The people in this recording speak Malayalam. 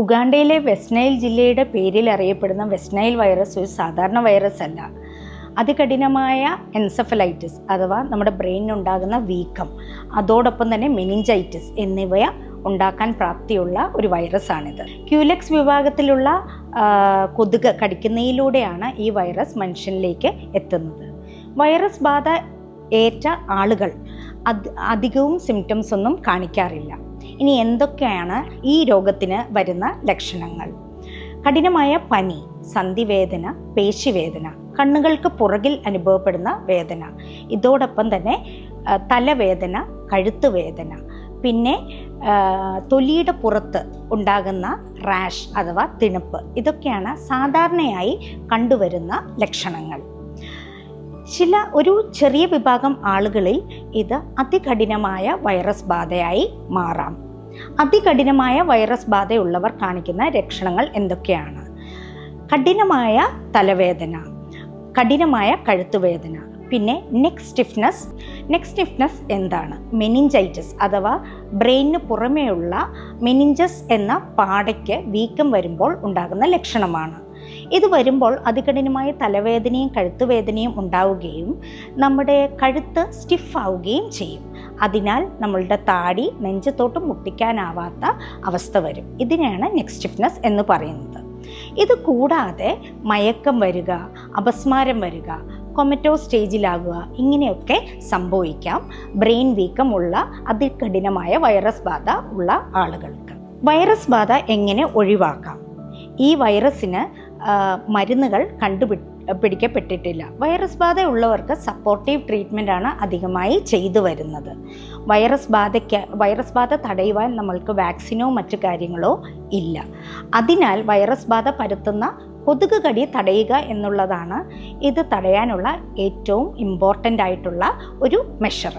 ഉഗാണ്ടയിലെ വെസ്റ്റ് നൈൽ ജില്ലയുടെ പേരിൽ അറിയപ്പെടുന്ന വെസ്റ്റ് നൈൽ വൈറസ് ഒരു സാധാരണ വൈറസ് അല്ല. അതികഠിനമായ എൻസഫലൈറ്റിസ് അഥവാ നമ്മുടെ ബ്രെയിനിനുണ്ടാകുന്ന വീക്കം അതോടൊപ്പം തന്നെ മെനിഞ്ചൈറ്റിസ് എന്നിവ ഉണ്ടാക്കാൻ പ്രാപ്തിയുള്ള ഒരു വൈറസാണിത്. ക്യൂലെക്സ് വിഭാഗത്തിലുള്ള കൊതുക് കടിക്കുന്നതിലൂടെയാണ് ഈ വൈറസ് മനുഷ്യനിലേക്ക് എത്തുന്നത്. വൈറസ് ബാധ ഏറ്റ ആളുകൾ അധികവും സിംറ്റംസ് ഒന്നും കാണിക്കാറില്ല. ഇനി എന്തൊക്കെയാണ് ഈ രോഗത്തിന് വരുന്ന ലക്ഷണങ്ങൾ? കഠിനമായ പനി സന്ധിവേദന പേശിവേദന കണ്ണുകൾക്ക് പുറകിൽ അനുഭവപ്പെടുന്ന വേദന ഇതോടൊപ്പം തന്നെ തലവേദന കഴുത്ത് വേദന പിന്നെ തൊലിയുടെ പുറത്ത് ഉണ്ടാകുന്ന റാഷ് അഥവാ തിണുപ്പ് ഇതൊക്കെയാണ് സാധാരണയായി കണ്ടുവരുന്ന ലക്ഷണങ്ങൾ. ചില ഒരു ചെറിയ വിഭാഗം ആളുകളിൽ ഇത് അതികഠിനമായ വൈറസ് ബാധയായി മാറാം. അതികഠിനമായ വൈറസ് ബാധയുള്ളവർ കാണിക്കുന്ന ലക്ഷണങ്ങൾ എന്തൊക്കെയാണ്? കഠിനമായ തലവേദന കഠിനമായ കഴുത്തുവേദന പിന്നെ നെക്ക് സ്റ്റിഫ്നെസ് നെക്ക് സ്റ്റിഫ്നെസ് എന്താണ്? മെനിഞ്ചൈറ്റിസ് അഥവാ ബ്രെയിനിന് പുറമേയുള്ള മെനിഞ്ചസ് എന്ന പാടയ്ക്ക് വീക്കം വരുമ്പോൾ ഉണ്ടാകുന്ന ലക്ഷണമാണ്. ഇത് വരുമ്പോൾ അതികഠിനമായ തലവേദനയും കഴുത്തുവേദനയും ഉണ്ടാവുകയും നമ്മുടെ കഴുത്ത് സ്റ്റിഫ് ആവുകയും ചെയ്യും. അതിനാൽ നമ്മളുടെ താടി നെഞ്ചത്തോട്ട് മുട്ടിക്കാനാവാത്ത അവസ്ഥ വരും. ഇതിനെയാണ് നെക്ക് സ്റ്റിഫ്നെസ് എന്ന് പറയുന്നത്. ഇത് കൂടാതെ മയക്കം വരിക അപസ്മാരം വരിക കൊമറ്റോ സ്റ്റേജിലാകുക ഇങ്ങനെയൊക്കെ സംഭവിക്കാം. ബ്രെയിൻ വീക്കമുള്ള അതികഠിനമായ വൈറസ് ബാധ ഉള്ള ആളുകൾക്ക്. വൈറസ് ബാധ എങ്ങനെ ഒഴിവാക്കാം? ഈ വൈറസിന് മരുന്നുകൾ കണ്ടുപി പിടിക്കപ്പെട്ടിട്ടില്ല. വൈറസ് ബാധ ഉള്ളവർക്ക് സപ്പോർട്ടീവ് ട്രീറ്റ്മെന്റ് ആണ് അധികമായി ചെയ്തു വരുന്നത്. വൈറസ് ബാധയ്ക്ക് വൈറസ് ബാധ തടയുവാൻ നമ്മൾക്ക് വാക്സിനോ മറ്റു കാര്യങ്ങളോ ഇല്ല. അതിനാൽ വൈറസ് ബാധ പരത്തുന്ന കൊതുക് കടി തടയുക എന്നുള്ളതാണ് ഇത് തടയാനുള്ള ഏറ്റവും ഇമ്പോർട്ടന്റ് ആയിട്ടുള്ള ഒരു മെഷർ